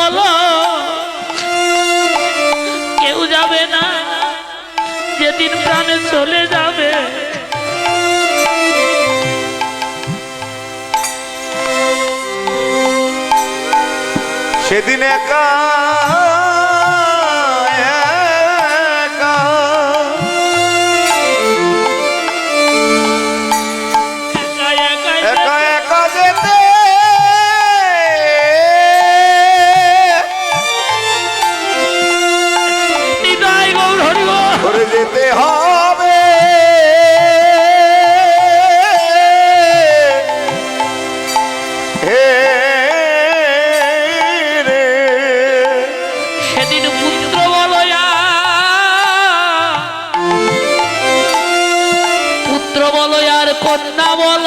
বলো। কেউ যাবে না যেদিন প্রাণে চলে যাবে। সেদিন একা যেতে হবে। সেদিন পুত্র বলয়া পুত্র বলয়ার কন্যা বল।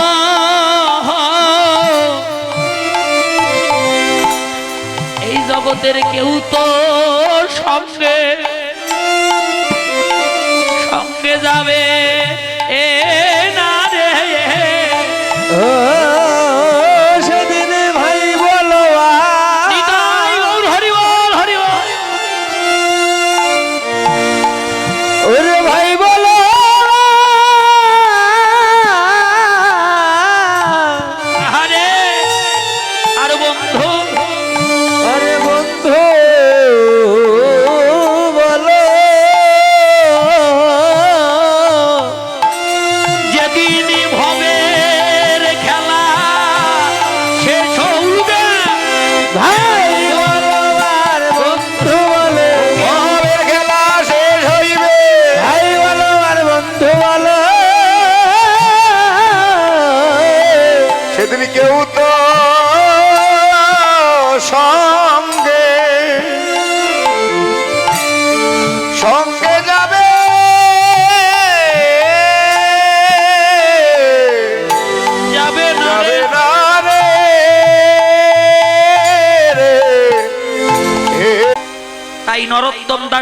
কেউ তো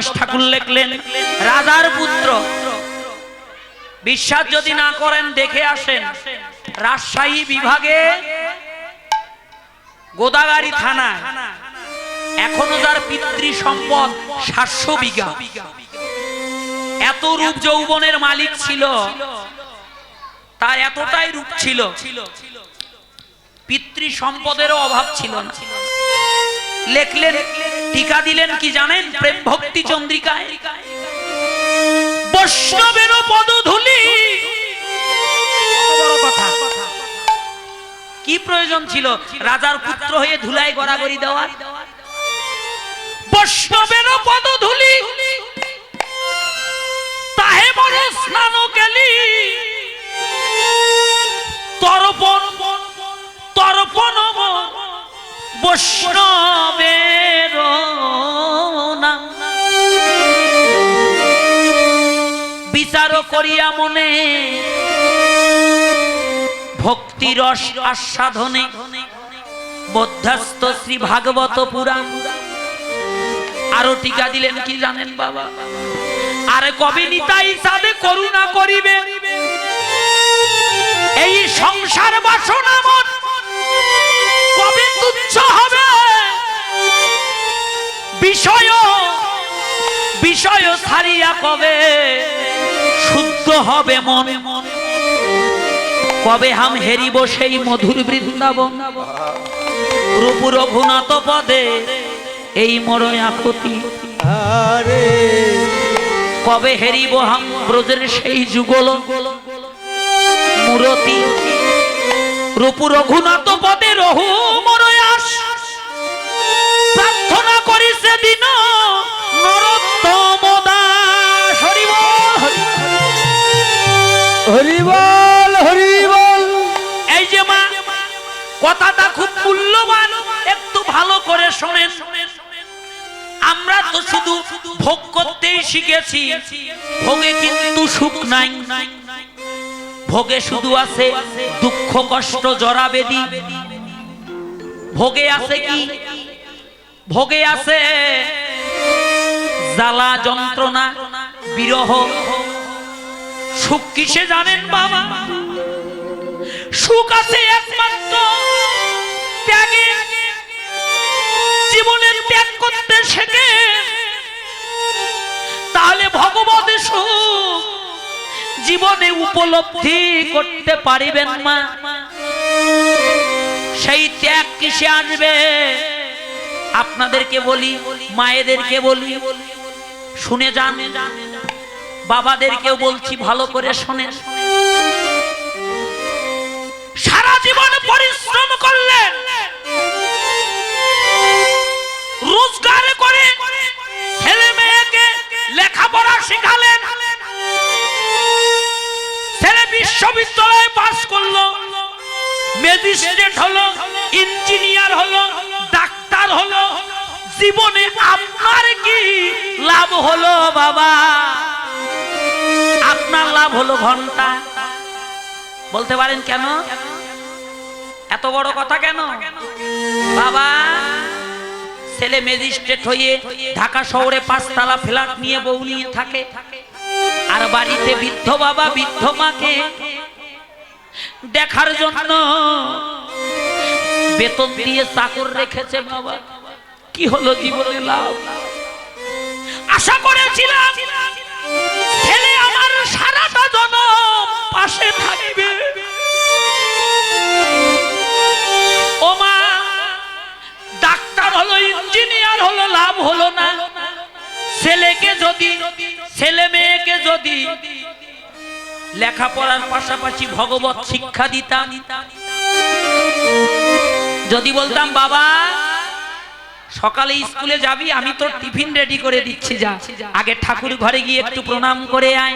দাস ঠাকুর লেখলেন, রাজার পুত্র, বিশ্বাস যদি না করেন, দেখে আসেন, রাজশাহী বিভাগে গোদাগাড়ি থানা এখনও যার পিতৃ সম্পদ সাতশো বিঘা। এত রূপ যৌবনের মালিক ছিল তার এতটাই রূপ ছিল পিতৃ সম্পদেরও অভাব ছিল না। লেখলেন টিকা দিলেন কি জানেন? প্রেম ভক্তি চন্দ্রিকায়। বৈষ্ণবের পদধূলি। কি প্রয়োজন ছিল? রাজার পুত্র হয়ে ধুলায় গড়াগড়ি দেওয়ার। বৈষ্ণবের পদধূলি। তাহে মন স্নান কেলি। তর্পণ তর্পণ, বৈষ্ণবের বিচার করিয়া মনে ভক্তি রস আস্বাদনে বধ্যাস্ত শ্রী ভাগবত পুরাণ। আরও টিকা দিলেন কি জানেন বাবা? আরে কবে নিতাই সাদে করুণা করিবে এই সংসার বাসনা মন বিষয় ছাড়িয়া কবে? শুদ্ধ হবে মনে। মনে কবে হাম হেরিব সেই মধুর বৃন্দাবন? রূপ রঘুনাথ পদে এই মরয় আকুতি। কবে হেরিব হাম ব্রজের সেই যুগল? মূরতি। রূপ রঘুনাথ পদে রহু মরয়াস। প্রার্থনা করি সেদিন হরি বল হরি বল এই যে মা, কথাটা খুব মূল্যবান, একটু ভালো করে শোনেন। আমরা তো শুধু ভোগ করতেই শিখেছি, ভোগে কিন্তু সুখ নাই। ভোগে শুধু আছে দুঃখ, কষ্ট, জরা বেদি। ভোগে আছে কি? ভোগে আছে জ্বালা যন্ত্রণা, বিরহ সুখ কিসে জানেন বাবা? সুখ আছে একমাত্র ত্যাগে। জীবনের শেখে। তাহলে ভগবত সুখ জীবনে উপলব্ধি করতে পারিবেন মা। সেই ত্যাগ কিসে আসবে আপনাদেরকে বলি, মায়েদেরকে বলি। শুনে যান। বাবাদেরকেও বলছি ভালো করে শোনেন। সারা জীবন পরিশ্রম করলেন। রোজগার করে ছেলে মেয়েকে লেখাপড়া শিখালেন। ছেলে বিশ্ববিদ্যালয়ে পাস করল। ম্যাজিস্ট্রেট হলো, ইঞ্জিনিয়ার হলো, ডাক্তার হলো। জীবনে আপনার কি লাভ হলো বাবা? আপনার লাভ হলো ঘণ্টা। বলতে পারেন কেন? এত বড় কথা কেন? বাবা, ছেলে ম্যাজিস্ট্রেট হয়ে ঢাকা শহরে পাঁচতলা ফ্ল্যাট নিয়ে বউ নিয়ে থাকে। আর বাড়িতে বৃদ্ধ বাবা, বৃদ্ধ মাকে দেখার জন্য বেতন দিয়ে চাকর রেখেছে বাবা। কি হলো জীবনে লাভ? আশা করেছিলাম ছেলে সারাটা জনম পাশে থাকবে। ডাক্তার হলো, ইঞ্জিনিয়ার হলো, লাভ হলো না। ছেলেকে যদি, ছেলে মেয়েকে যদি লেখাপড়ার পাশাপাশি ভগবত শিক্ষা দিতাম, যদি বলতাম, বাবা, সকালে স্কুলে যাবি, আমি তোর টিফিন রেডি করে দিচ্ছি, যা। আগে ঠাকুর ঘরে গিয়ে একটু প্রণাম করে আয়।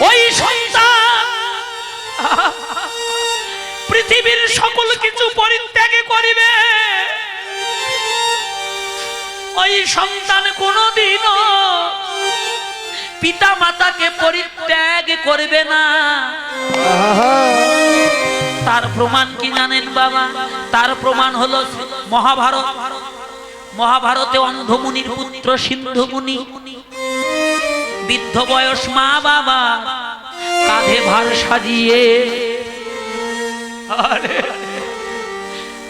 ওই সন্তান। পৃথিবীর সকল কিছু পরিত্যাগে করিবে। ওই সন্তান কোনোদিনও পিতা মাতাকে পরিত্যাগ করবে না। তার প্রমাণ কি জানেন বাবা? তার প্রমাণ হলো মহাভারত। মহাভারতে অন্ধমুনির পুত্র সিন্ধুমুনি বৃদ্ধ বয়স মা বাবা, কাঁধে ভার সাজিয়ে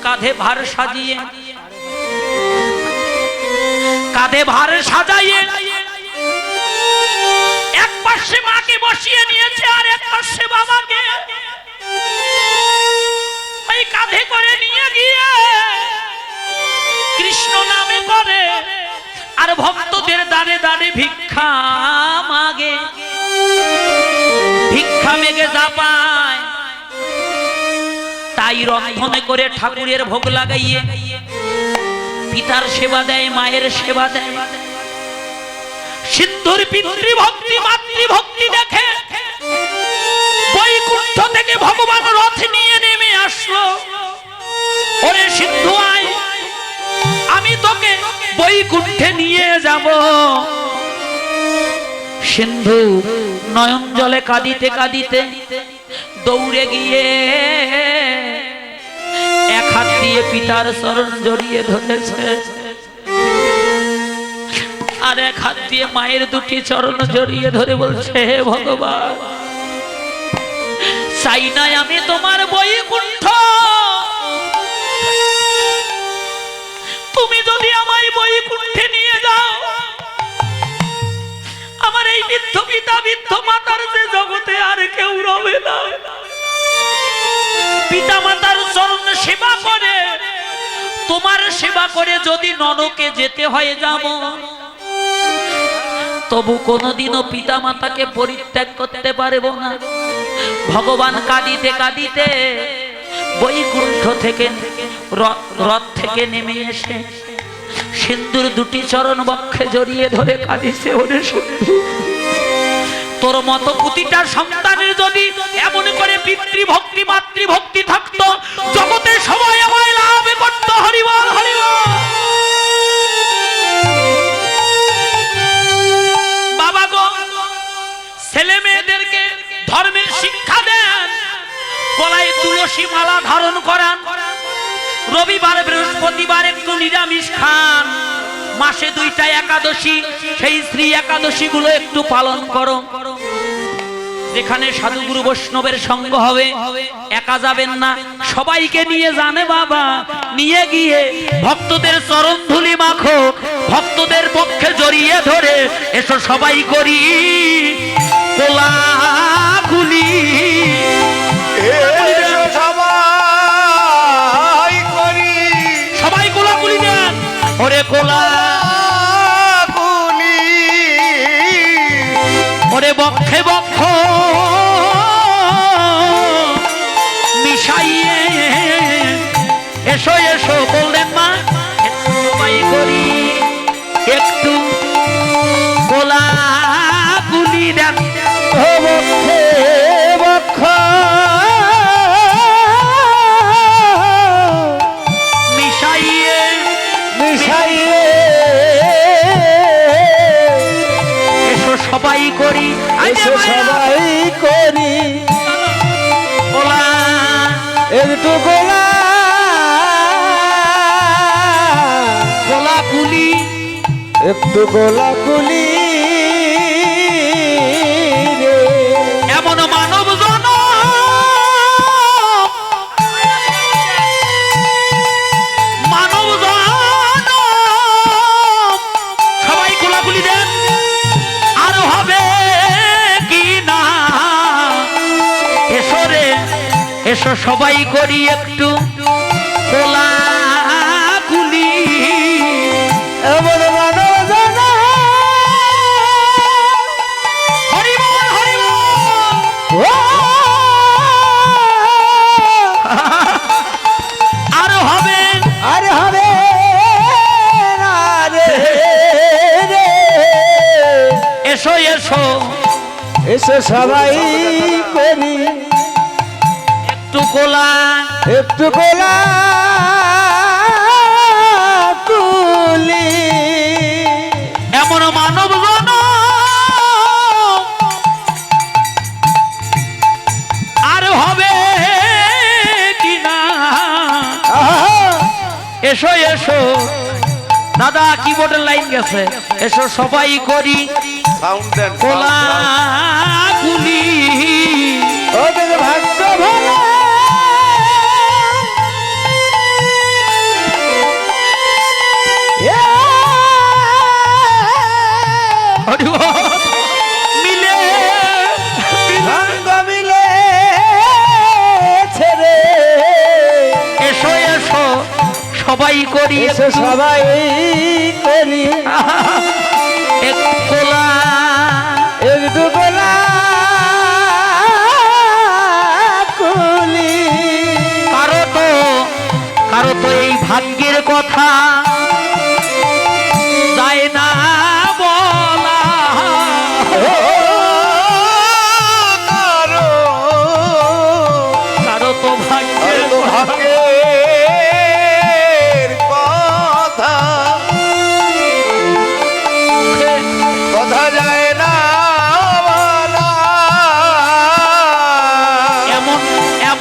কাঁধে ভার সাজিয়ে, কাঁধে ভার সাজাইয়ে, এক পাশে মাকে বসিয়ে নিয়েছে আর এক পাশে বাবাকে। দাঁড়ে দাঁড়ে ভিক্ষা মাগে। ভিক্ষা মেগে যা পায়। তাই রন্ধনে করে ঠাকুরের ভোগ লাগাইয়ে পিতার সেবা দেয়, মায়ের সেবা দেয়। সিন্ধুর পিতৃভক্তি, মাতৃভক্তি দেখে বৈকুণ্ঠ থেকে ভগবান রথ নিয়ে নেমে আসলো। ওরে সিন্ধু আয়। আমি তোকে বৈকুণ্ঠে নিয়ে যাব। সিন্ধু নয়ন জলে কাঁদিতে কাঁদিতে দৌড়ে গিয়ে এক হাত দিয়ে পিতার চরণ জড়িয়ে ধরেছে। আর এক হাত দিয়ে মায়ের দুটি চরণ জড়িয়ে ধরে বলছে, হে ভগবান, চাই নাই আমি তোমার বৈকুণ্ঠ। তুমি যদি আমায় বৈকুণ্ঠে নিয়ে যাও, আমার এই বৃদ্ধ পিতা, বৃদ্ধ মাতার যে জগতে আর কেউ রবে না। পিতা মাতার চরণ সেবা করে, তোমার সেবা করে যদি নরকে যেতে হয় যাব। তবু কোনোদিনও পিতা মাতাকে পরিত্যাগ করতে পারব না। ভগবান কাঁদিতে কাঁদিতে বৈকুণ্ঠ থেকে রথ থেকে নেমে এসে সিন্দুর দুটি চরণ বক্ষে জড়িয়ে ধরে কাঁদিছে ওরে তোর মতো প্রতিটা সন্তানের যদি এমন করে পিতৃভক্তি মাতৃভক্তি থাকত, জগতে সবাই আমায় লাভ করতো, হরিবল হরিবল। বাবা গো, ছেলে মেয়েদেরকে ধর্মের শিক্ষা দেন, গলায় তুলসী মালা ধারণ করান রবিবার, বৃহস্পতিবার একটু নিরামিষ খান। মাসে দুইটা একাদশী, সেই স্ত্রী একাদশী গুলো একটু পালন করো। যেখানে সাধুগুরু বৈষ্ণবের সঙ্গ হবে, একা যাবেন না। সবাইকে নিয়ে জানে বাবা, নিয়ে গিয়ে ভক্তদের চরণ ধুলি মাখো, ভক্তদের পক্ষে জড়িয়ে ধরে, এসো সবাই করি কোলাকুলি ওরে কোলা কুলি ওরে বক্ষে বক্ষ মিশাইয়ে। এসো এসো বললেন মা। করি। একটু গোলা। গোলা গুলি একটু গোলা কুলি। এসো সবাই করি একটু। রে এসো এসো। এসো সবাই। গোলা একটু কুলি এমন মানব জন আর হবে কিনা? এসো এসো। দাদা কিবোর্ডের লাইন গেছে। এসো সবাই করি। সাউন্ড দেন মিলে ছেড়ে। এসো এসো সবাই করি এসো সবাই করি।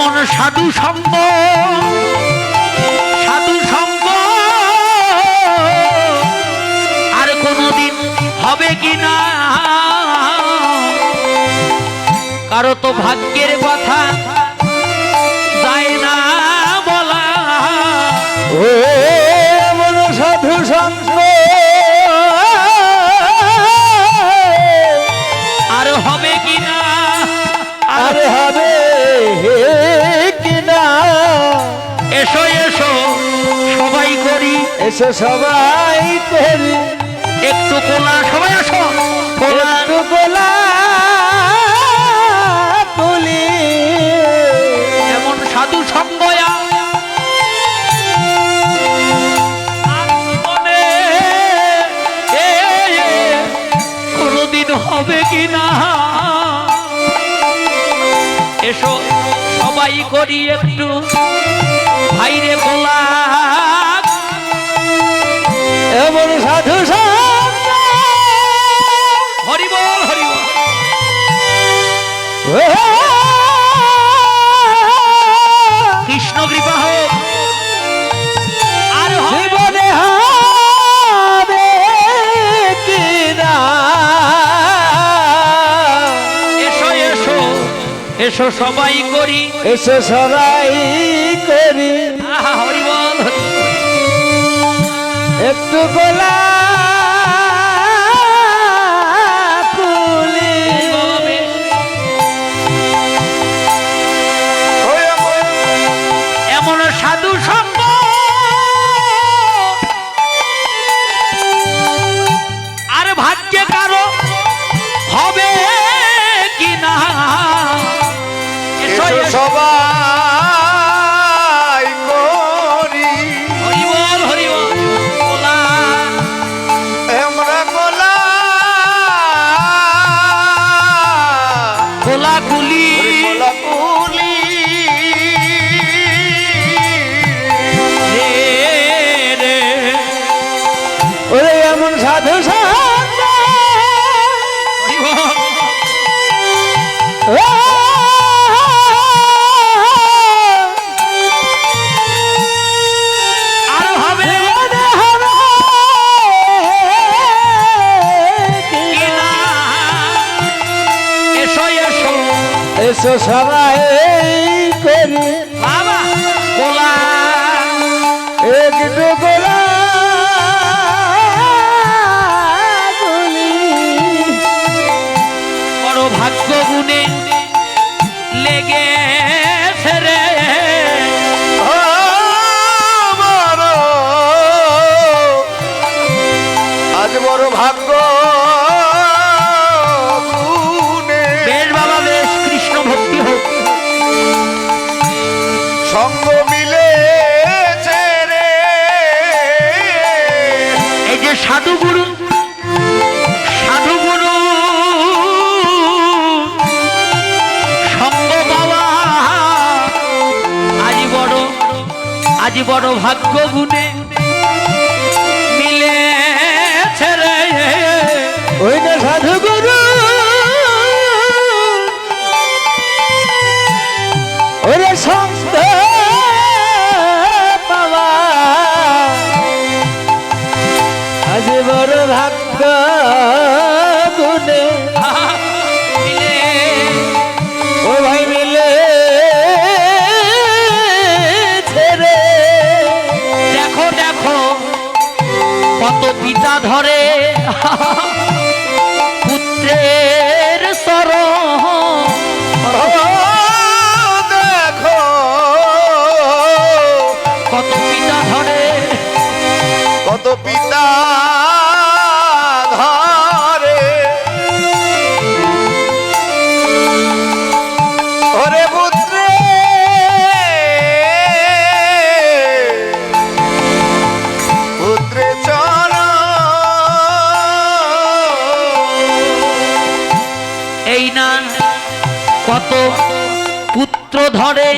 এমন সাধু সঙ্গ সাধু সঙ্গ। আর কোনদিন হবে কি না? কারও তো ভাগ্যের কথা যায় না বলা। ও এসো সবাই করি একটু কোলা সবাই আসো। কোলা। একটু গোলা তুলি। এমন সাধু সঙ্গয়া। কোনোদিন হবে কি না? এসো সবাই করি একটু। ভাইরে কোলা। এমন সাধু হরিবল হরিবল কৃষ্ণ কৃপা আর জীবনে হবে কিনা এসো এসো এসো সবাই করি এসে সবাই করি। একটু গোলা সবাই করি। বড় ভাগ্য গুণে ধরে।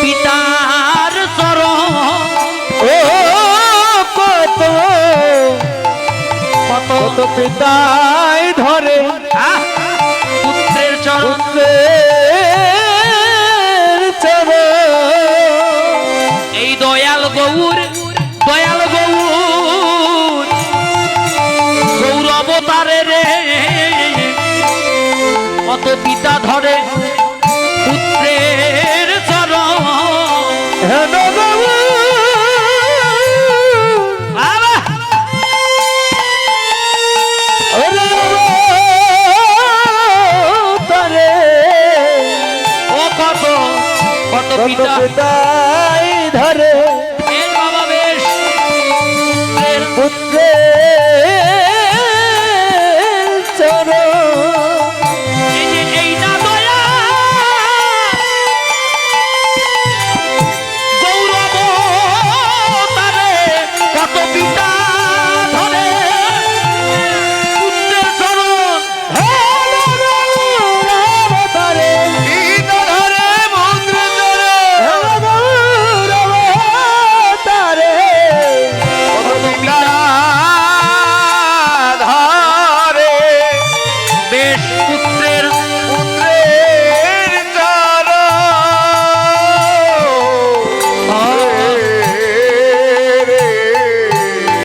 পিতার সর ও কত কত পিতায় ধরে। পুত্রের চরণ। এই দয়াল গৌর দয়াল গৌর। গৌর রে। কত পিতা ধরে। পিতা।